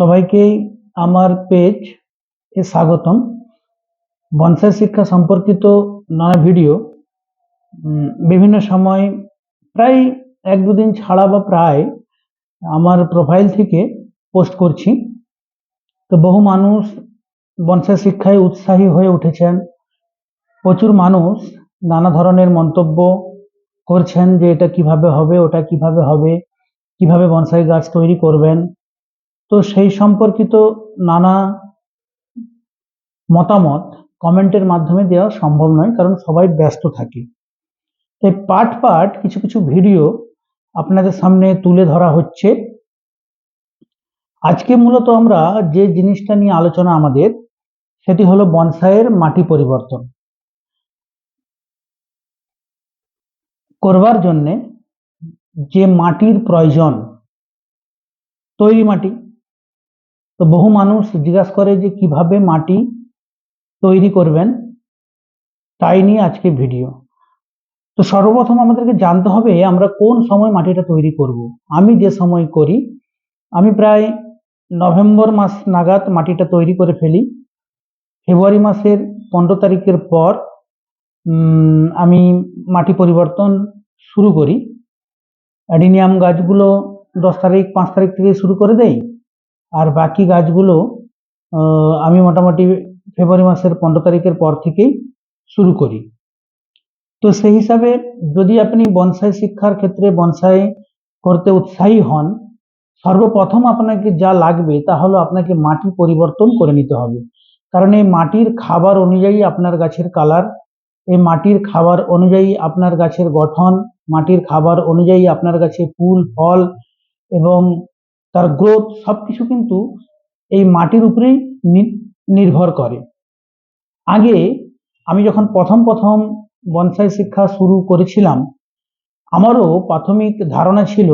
সবাইকেই আমার পেজ এ স্বাগতম। বনসাই শিক্ষা সম্পর্কিত নানা ভিডিও বিভিন্ন সময় প্রায় এক দুদিন ছাড়া বা প্রায় আমার প্রোফাইল থেকে পোস্ট করছি। তো বহু মানুষ বনসাই শিক্ষায় উৎসাহী হয়ে উঠেছেন। প্রচুর মানুষ নানা ধরনের মন্তব্য করছেন যে এটা কীভাবে হবে, ওটা কীভাবে হবে, কীভাবে বনসাই গাছ তৈরি করবেন। তো সেই সম্পর্কিত নানা মতামত কমেন্টের মাধ্যমে দেওয়া সম্ভব নয়, কারণ সবাই ব্যস্ত থাকে। তাই পার্ট পার্ট কিছু কিছু ভিডিও আপনাদের সামনে তুলে ধরা হচ্ছে। আজকে মূলত আমরা যে জিনিসটা নিয়ে আলোচনা আমাদের, সেটি হলো বনসাইয়ের মাটি পরিবর্তন। করবার জন্যে যে মাটির প্রয়োজন, তৈরি মাটি তো বহু মানুষ জিজ্ঞাসা করে যে কীভাবে মাটি তৈরি করবেন, তাই নিয়ে আজকে ভিডিও। তো সর্বপ্রথম আমাদেরকে জানতে হবে আমরা কোন সময় মাটিটা তৈরি করব। আমি যে সময় করি, আমি প্রায় নভেম্বর মাস নাগাদ মাটিটা তৈরি করে ফেলি। ফেব্রুয়ারি মাসের পনেরো তারিখের পর আমি মাটি পরিবর্তন শুরু করি। অ্যাডিনিয়াম গাছগুলো দশ তারিখ, পাঁচ তারিখ থেকে শুরু করে দেই। আর বাকি গাছগুলো আমি মোটামুটি ফেব্রুয়ারি মাসের পনেরো তারিখের পর থেকেই শুরু করি। তো সেই হিসাবে যদি আপনি বনসাই শিক্ষার ক্ষেত্রে বনসাই করতে উৎসাহী হন, সর্বপ্রথম আপনাকে যা লাগবে তা হলো আপনাকে মাটি পরিবর্তন করে নিতে হবে। কারণ এই মাটির খাবার অনুযায়ী আপনার গাছের কালার, এই মাটির খাবার অনুযায়ী আপনার গাছের গঠন, মাটির খাবার অনুযায়ী আপনার গাছে ফুল, ফল এবং তার গ্রোথ সবকিছু কিন্তু এই মাটির উপরেই নির্ভর করে। আগে আমি যখন প্রথম প্রথম বনসাই শিক্ষা শুরু করেছিলাম, আমারও প্রাথমিক ধারণা ছিল,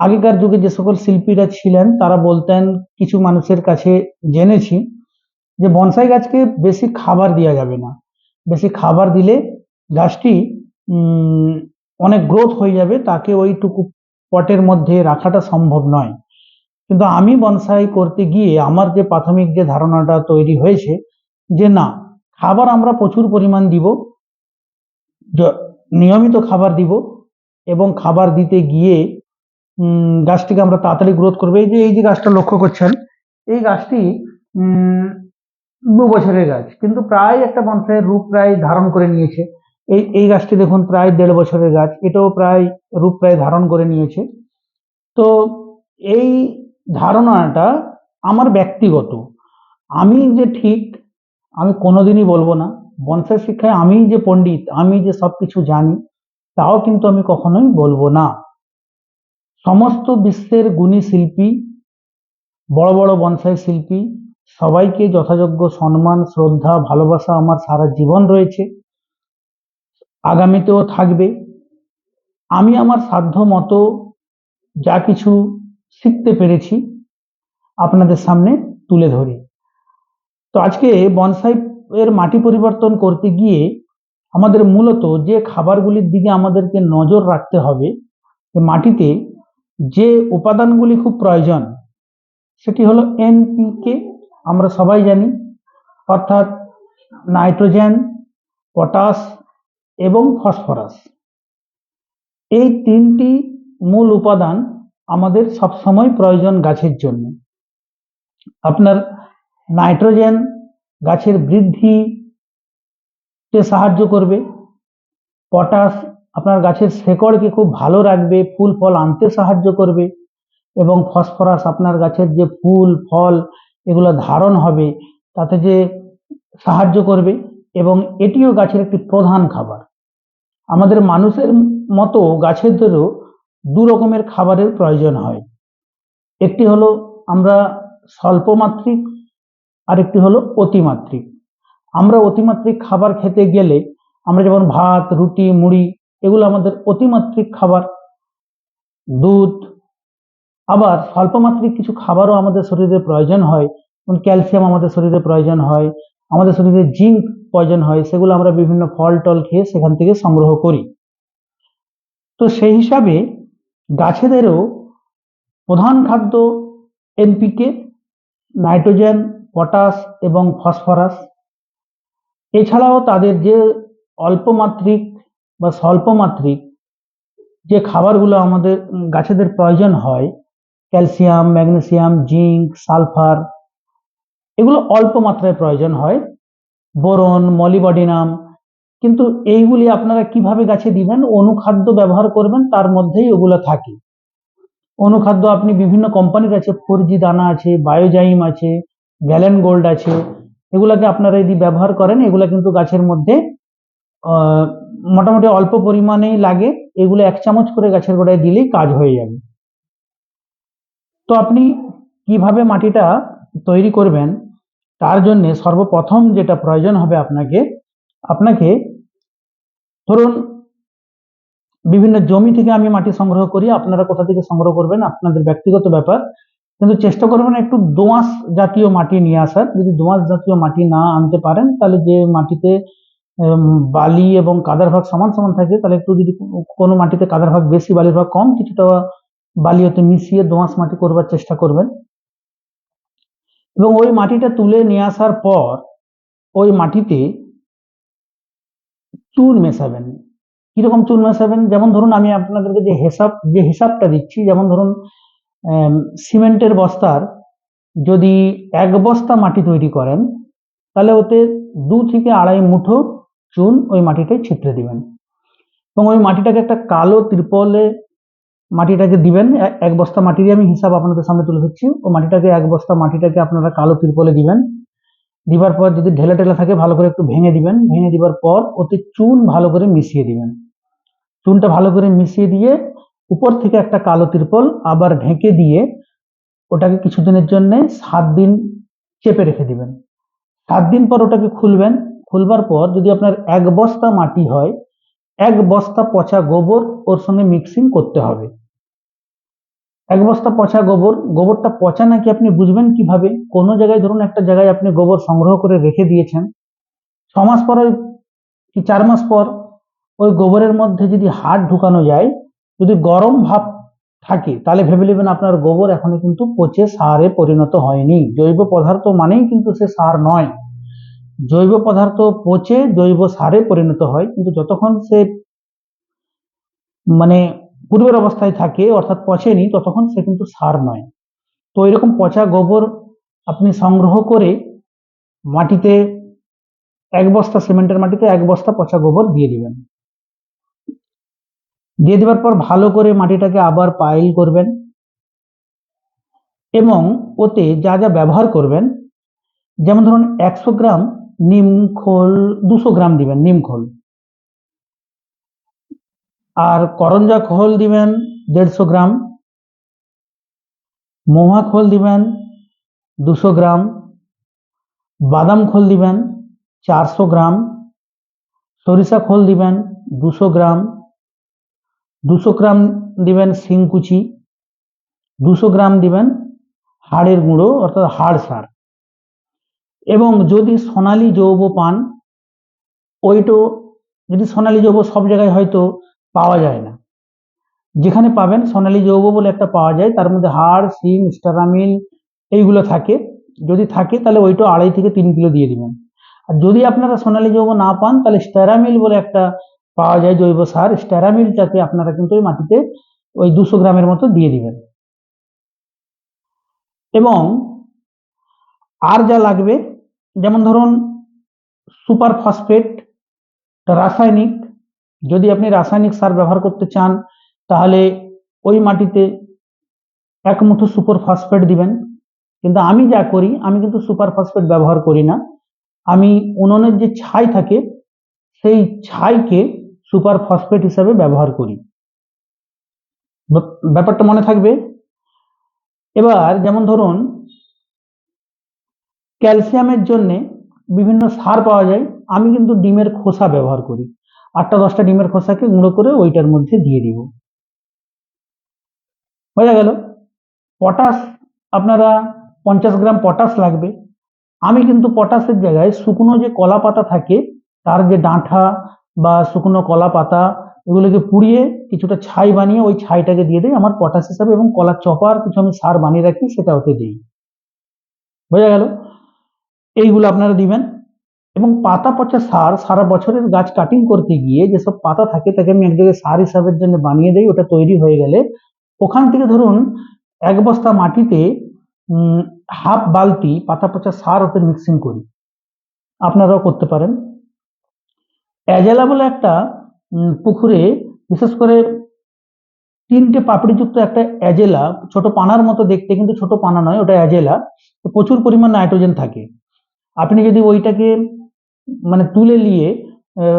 আগেকার যুগে যে সকল শিল্পীরা ছিলেন তারা বলতেন, কিছু মানুষের কাছে জেনেছি যে বনসাই গাছকে বেশি খাবার দেওয়া যাবে না। বেশি খাবার দিলে গাছটি অনেক গ্রোথ হয়ে যাবে, তাকে ওইটুকু পটের মধ্যে রাখাটা সম্ভব নয়। কিন্তু আমি বনসাই করতে গিয়ে আমার যে প্রাথমিক যে ধারণাটা তৈরি হয়েছে যে না, খাবার আমরা প্রচুর পরিমাণ দিব নিয়মিত খাবার দিব এবং খাবার দিতে গিয়ে গাছটিকে আমরা তাড়াতাড়ি গ্রোথ করবে। এই যে এই যে গাছটা লক্ষ্য করছেন, এই গাছটি দু বছরের গাছ। কিন্তু প্রায় একটা বনসাইয়ের রূপ প্রায় ধারণ করে নিয়েছে। এই এই গাছটি দেখুন প্রায় দেড় বছরের গাছ, এটাও প্রায়, রূপ প্রায় ধারণ করে নিয়েছে। তো এই ধারণাটা আমার ব্যক্তিগত। আমি যে ঠিক, আমি কোনোদিনই বলব না। বনসাই শিক্ষায় আমি যে পণ্ডিত, আমি যে সব কিছু জানি, তাও কিন্তু আমি কখনোই বলব না। সমস্ত বিশ্বের গুণী শিল্পী, বড় বড় বনসাই শিল্পী, সবাইকে যথাযোগ্য সম্মান, শ্রদ্ধা, ভালোবাসা আমার সারা জীবন রয়েছে। আগামীতেও থাকবে। আমি আমার সাধ্য মতো যা কিছু শিখতে পেরেছি আপনাদের সামনে তুলে ধরি। তো আজকে বনসাই এর মাটি পরিবর্তন করতে গিয়ে আমাদের মূলত যে খাবারগুলির দিকে আমাদেরকে নজর রাখতে হবে মাটিতে যে উপাদানগুলি খুব প্রয়োজন, সেটি হলো এনপিকে আমরা সবাই জানি, অর্থাৎ নাইট্রোজেন, পটাশ এবং ফসফরাস। এই তিনটি মূল উপাদান আমাদের সবসময় প্রয়োজন গাছের জন্য। আপনার নাইট্রোজেন গাছের বৃদ্ধিতে সাহায্য করবে। পটাশ আপনার গাছের শেকড়কে খুব ভালো রাখবে, ফুল, ফল আনতে সাহায্য করবে এবং ফসফরাস আপনার গাছের যে ফুল, ফল এগুলো ধারণ হবে, তাতে যে সাহায্য করবে এবং এটিও গাছের একটি প্রধান খাবার। আমাদের মানুষের মতো গাছেদেরও দু রকমের খাবারের প্রয়োজন হয়। একটি হলো আমরা স্বল্পমাত্রিক, আরেকটি হলো অতিমাত্রিক। আমরা অতিমাত্রিক খাবার খেতে গেলে আমরা যেমন ভাত, রুটি, মুড়ি, এগুলো আমাদের অতিমাত্রিক খাবার, দুধ, আবার স্বল্পমাত্রিক কিছু খাবারও আমাদের শরীরে প্রয়োজন হয়, যেমন ক্যালসিয়াম আমাদের শরীরে প্রয়োজন হয় আমাদের শরীরে জিঙ্ক প্রয়োজন হয়, সেগুলো আমরা বিভিন্ন ফল টল খেয়ে সেখান থেকে সংগ্রহ করি। তো সেই হিসাবে গাছেদেরও প্রধান খাদ্য এনপিকে, নাইট্রোজেন, পটাশ এবং ফসফরাস। এছাড়াও তাদের যে অল্পমাত্রিক বা স্বল্পমাত্রিক যে খাবারগুলো আমাদের গাছেদের প্রয়োজন হয়, ক্যালসিয়াম, ম্যাগনেসিয়াম, জিঙ্ক, সালফার এগুলো অল্প মাত্রায় প্রয়োজন হয়। বোরন মলিবডিনাম কিন্তু এইগুলি আপনারা কীভাবে গাছে দিবেন, অনুখাদ্য ব্যবহার করবেন, তার মধ্যেই ওগুলো থাকে। অনুখাদ্য আপনি বিভিন্ন কোম্পানির আছে ফোর জি দানা আছে, বায়োজাইম আছে, গ্যালেন গোল্ড আছে, এগুলাকে আপনারা যদি ব্যবহার করেন, এগুলো কিন্তু গাছের মধ্যে মোটামুটি অল্প পরিমাণেই লাগে, এগুলো এক চামচ করে গাছের গোড়ায় দিলেই কাজ হয়ে যাবে। তো আপনি কীভাবে মাটিটা তৈরি করবেন তার জন্য সর্বপ্রথম যেটা প্রয়োজন হবে আপনাকে আপনাকে ধরুন বিভিন্ন জমি থেকে আমি মাটি সংগ্রহ করি, আপনারা কোথা থেকে সংগ্রহ করবেন আপনাদের ব্যক্তিগত ব্যাপার। কিন্তু চেষ্টা করবেন একটু দোঁয়াশ জাতীয় মাটি নিয়ে আসার। যদি দোঁয়াশ জাতীয় মাটি না আনতে পারেন, তাহলে যে মাটিতে বালি এবং কাদার ভাগ সমান সমান থাকে, তাহলে একটু যদি কোনো- মাটিতে কাদার ভাগ বেশি, বালির ভাগ কম, কিছুটা বালি হতে মিশিয়ে দোঁয়াশ মাটি করবার চেষ্টা করবেন। এবং ওই মাটিটা তুলে নিয়ে আসার পর ওই মাটিতে চুন মেশাবেন। কীরকম চুন মেশাবেন? যেমন ধরুন আমি আপনাদেরকে যে হিসাব, যে হিসাবটা দিচ্ছি, যেমন ধরুন সিমেন্টের বস্তার যদি এক বস্তা মাটি তৈরি করেন, তাহলে ওতে দু থেকে আড়াই মুঠো চুন ওই মাটিটায় ছিটরে দিবেন। এবং ওই মাটিটাকে একটা কালো ত্রিপলে মাটিটাকে দিবেন এক বস্তা মাটিরই আমি হিসাব আপনাদের সামনে তুলে ধরছি। ও মাটিটাকে এক বস্তা মাটিটাকে আপনারা কালো তিরপলে দিবেন। দিবার পর যদি ঢেলা ঢেলা থাকে, ভালো করে একটু ভেঙে দিবেন। ভেঙে দিবার পর ওতে চুন ভালো করে মিশিয়ে দিবেন। চুনটা ভালো করে মিশিয়ে দিয়ে উপর থেকে একটা কালো তিরপল আবার ঢেকে দিয়ে ওটাকে কিছুদিনের জন্য সাত দিন চেপে রেখে দিবেন। সাত দিন পর ওটাকে খুলবেন। খুলবার পর যদি আপনার এক বস্তা মাটি হয়, এক বস্তা পচা গোবর ওর সঙ্গে মিক্সিং করতে হবে। এক বস্তা পচা গোবর, গোবরটা পচা নাকি আপনি বুঝবেন কীভাবে? কোনো জায়গায় ধরুন একটা জায়গায় আপনি গোবর সংগ্রহ করে রেখে দিয়েছেন, ছ মাস পর ওই কি চার মাস পর ওই গোবরের মধ্যে যদি হাত ঢুকানো যায়, যদি গরম ভাব থাকে, তাহলে ভেবে নেবেন আপনার গোবর এখনও কিন্তু পচে সারে পরিণত হয়নি। জৈব পদার্থ মানেই কিন্তু সে সার নয়। জৈব পদার্থ পচে জৈব সারে পরিণত হয়, কিন্তু যতক্ষণ সে মানে পূর্বের অবস্থায় থাকে, অর্থাৎ পচেনি, ততক্ষণ সে কিন্তু সার নয়। তো এরকম পচা গোবর আপনি সংগ্রহ করে মাটিতে এক বস্তা, সিমেন্টের মাটিতে এক বস্তা পচা গোবর দিয়ে দিবেন। দিয়ে দেওয়ার পর ভালো করে মাটিটাকে আবার পাইল করবেন এবং ওতে যা যা ব্যবহার করবেন, যেমন ধরুন একশো গ্রাম নিম খোল, দুশো গ্রাম দিবেন নিম খোল। আর করঞ্জা খোল দিবেন দেড়শো গ্রাম মহুয়া খোল দিবেন দুশো গ্রাম, বাদাম খোল দিবেন চারশো গ্রাম, সরিষা খোল দিবেন দুশো গ্রাম দুশো গ্রাম দিবেন শিংকুচি, দুশো গ্রাম দিবেন হাড়ের গুঁড়ো অর্থাৎ হাড় সার। এবং যদি সোনালি যৌব পান, ওইটো যদি সোনালি যৌব সব জায়গায় হয়তো পাওয়া যায় না। যেখানে পাবেন সোনালী যৌব বলে একটা পাওয়া যায়, তার মধ্যে হাড়, শিং স্টারামিল এইগুলো থাকে। যদি থাকে তাহলে ওইটা আড়াই থেকে তিন কিলো দিয়ে দিবেন। আর যদি আপনারা সোনালী যৌব না পান, তাহলে স্টারামিল বলে একটা পাওয়া যায় জৈব সার। স্টারামিলটাকে আপনারা কিন্তু ওই মাটিতে ওই দুশো গ্রামের মতো দিয়ে দিবেন। এবং আর যা লাগবে, যেমন ধরুন সুপার ফসফেট, রাসায়নিক যদি আপনি রাসায়নিক সার ব্যবহার করতে চান, তাহলে ওই মাটিতে এক মুঠো সুপার ফসফেট দিবেন। কিন্তু আমি যা করি, আমি কিন্তু সুপার ফসফেট ব্যবহার করি না। আমি উনুনের যে ছাই থাকে, সেই ছাইকে সুপার ফসফেট হিসাবে ব্যবহার করি। ব্যাপারটা মনে থাকবে? এবার যেমন ধরুন, ক্যালসিয়ামের জন্য বিভিন্ন সার পাওয়া যায়। আমি কিন্তু ডিমের খোসা ব্যবহার করি। আটটা দশটা ডিমের খোসাকে গুঁড়ো করে ওইটার মধ্যে দিয়ে দিব। বোঝা গেল। পটাশ, আপনারা পঞ্চাশ গ্রাম পটাশ লাগবে। আমি কিন্তু পটাশের জায়গায় শুকনো যে কলা পাতা থাকে, তার যে ডাঁঠা বা শুকনো কলা পাতা, এগুলোকে পুড়িয়ে কিছুটা ছাই বানিয়ে ওই ছাইটাকে দিয়ে দিই। আমার পটাশ হিসাবে এবং কলার চপার কিছু আমি সার বানিয়ে রাখি সেটা ওকে দিই। বোঝা গেল। এইগুলো আপনারা দিবেন। এবং পাতা পচা সার সারা বছরের গাছ কাটিং করতে গিয়ে যেসব পাতা থাকে তাকে আমি এক জায়গায় সার হিসাবের জন্য বানিয়ে দিই, ওটা তৈরি হয়ে গেলে ওখান থেকে ধরুন এক বস্তা মাটিতে হাফ বালতি পাতা পচা সার ওতে মিক্সিং করি। আপনারাও করতে পারেন। অ্যাজেলা বলে একটা পুকুরে বিশেষ করে তিনটে পাপড়িযুক্ত একটা অ্যাজেলা ছোট পানার মতো দেখতে কিন্তু ছোট পানা নয়, ওটা অ্যাজেলা তো প্রচুর পরিমাণ নাইট্রোজেন থাকে। আপনি যদি ওইটাকে মানে তুলে নিয়ে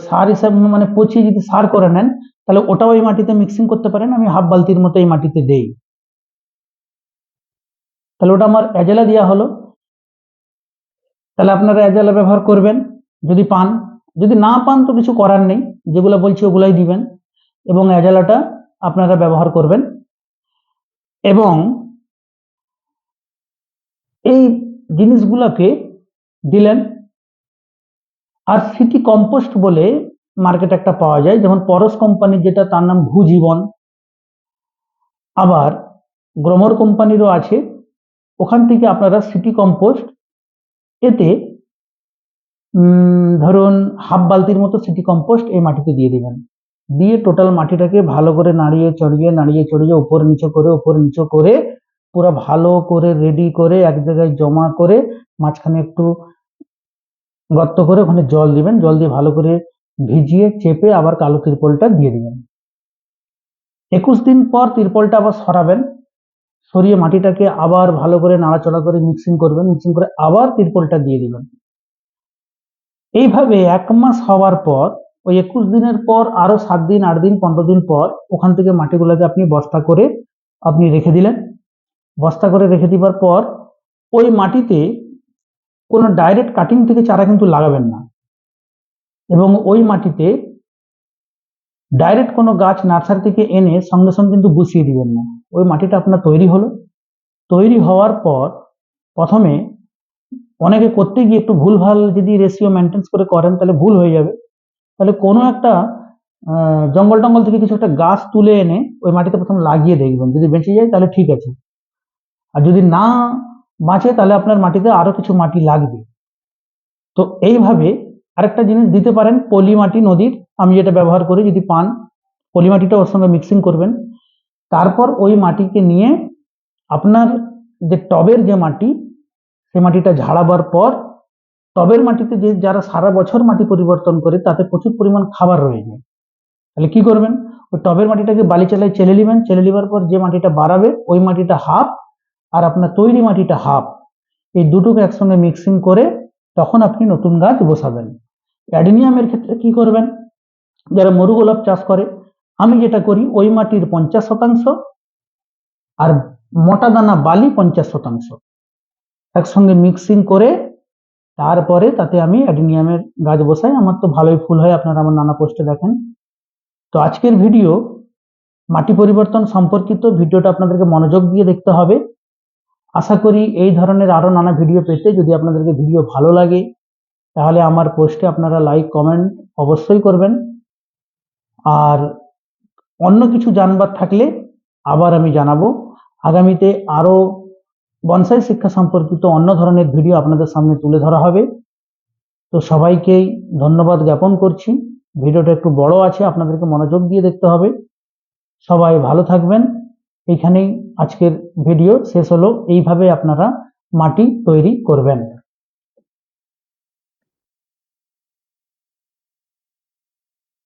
সার হিসাবে মানে পচিয়ে যদি সার করে নেন, তাহলে ওটাও এই মাটিতে মিক্সিং করতে পারেন। আমি হাফ বালতির মতো এই মাটিতে দেই। তাহলে ওটা আমার অ্যাজেলা দেওয়া হলো। তাহলে আপনারা অ্যাজেলা ব্যবহার করবেন, যদি পান। যদি না পান তো কিছু করার নেই, যেগুলো বলছি ওগুলাই দিবেন। এবং অ্যাজেলাটা আপনারা ব্যবহার করবেন। এবং এই জিনিসগুলোকে দিলেন আর সিটি কম্পোস্ট বলে মার্কেট একটা পাওয়া যায়, যেমন পরশ কোম্পানির যেটা তার নাম ভূজীবন। আবার গ্রোমর কোম্পানিরও আছে, ওখান থেকে আপনারা সিটি কম্পোস্ট এতে ধরুন হাফ বালতির মতো সিটি কম্পোস্ট এই মাটিতে দিয়ে দেবেন। দিয়ে টোটাল মাটিটাকে ভালো করে নাড়িয়ে চড়িয়ে নাড়িয়ে চড়িয়ে উপর নিচে করে, উপর নিচে করে, পুরো ভালো করে রেডি করে এক জায়গায় জমা করে, মাঝখানে একটু গর্ত করে ওখানে জল দিবেন, জল দিয়ে ভালো করে ভিজিয়ে চেপে আবার কালো তিরপলটা দিয়ে দিবেন। একুশ দিন পর তিরপলটা আবার সরাবেন, সরিয়ে মাটিটাকে আবার ভালো করে নাড়াচড়া করে মিক্সিং করবেন মিক্সিং করে আবার তিরপলটা দিয়ে দিবেন। এইভাবে এক মাস হওয়ার পর, ওই একুশ দিনের পর আরও সাত দিন, আট দিন, পনেরো দিন পর ওখান থেকে মাটিগুলোকে আপনি বস্তা করে আপনি রেখে দিলেন। বস্তা করে রেখে দিবার পর ওই মাটিতে কোনো ডাইরেক্ট কাটিং থেকে চারা কিন্তু লাগাবেন না। এবং ওই মাটিতে ডাইরেক্ট কোনো গাছ নার্সারি থেকে এনে সঙ্গে সঙ্গে কিন্তু বসিয়ে দিবেন না। ওই মাটিটা আপনার তৈরি হলো। তৈরি হওয়ার পর প্রথমে অনেকে করতে গিয়ে একটু ভুলভাল যদি রেশিও মেনটেন্স করে করেন, তাহলে ভুল হয়ে যাবে। তাহলে কোনো একটা জঙ্গল টঙ্গল থেকে কিছু একটা গাছ তুলে এনে ওই মাটিতে প্রথম লাগিয়ে দেখবেন। যদি বেঁচে যায় তাহলে ঠিক আছে। আর যদি না বাঁচে তাহলে আপনার মাটিতে আরও কিছু মাটি লাগবে। তো এইভাবে আরেকটা জিনিস দিতে পারেন পলি মাটি নদীর, আমি যেটা ব্যবহার করি, যদি পান পলি মাটিটা ওর সঙ্গে মিক্সিং করবেন। তারপর ওই মাটিকে নিয়ে আপনার যে টবের যে মাটি, সে মাটিটা ঝাড়াবার পর টবের মাটিতে যে যারা সারা বছর মাটি পরিবর্তন করে, তাতে প্রচুর পরিমাণ খাবার রয়ে যায়। তাহলে কি করবেন? ওই টবের মাটিটাকে বালি চালায় চেলে নেবেন, চেলে নেবার পর যে মাটিটা বাড়াবে, ওই মাটিটা হাফ আর আপনার তৈরি মাটিটা হাফ। এই দুটোকে একসঙ্গে মিক্সিং করে তখন আপনি নতুন গাছ বসাবেন। অ্যাডিনিয়ামের ক্ষেত্রে কি করবেন? যারা মরু গোলাপ চাষ করে, আমি যেটা করি, ওই মাটির পঞ্চাশ শতাংশ আর মোটা দানা বালি পঞ্চাশ শতাংশ। একসঙ্গে মিক্সিং করে তারপরে তাতে আমি অ্যাডিনিয়ামের গাছ বসাই। আমার তো ভালোই ফুল হয়, আপনারা আমার নানা পোস্টে দেখেন। তো আজকের ভিডিও মাটি পরিবর্তন সম্পর্কিত, ভিডিওটা আপনাদেরকে মনোযোগ দিয়ে দেখতে হবে। আশা করি এই ধরনের আরও নানা ভিডিও পেতে যদি আপনাদেরকে ভিডিও ভালো লাগে, তাহলে আমার পোস্টে আপনারা লাইক কমেন্ট অবশ্যই করবেন। আর অন্য কিছু জানবার থাকলে আবার আমি জানাব। আগামীতে আরও বনসাই শিক্ষা সম্পর্কিত অন্য ধরনের ভিডিও আপনাদের সামনে তুলে ধরা হবে। তো সবাইকেই ধন্যবাদ জ্ঞাপন করছি। ভিডিওটা একটু বড় আছে, আপনাদেরকে মনোযোগ দিয়ে দেখতে হবে। সবাই ভালো থাকবেন। এইখানেই আজকের ভিডিও শেষ হলো। এইভাবে আপনারা মাটি তৈরি করবেন।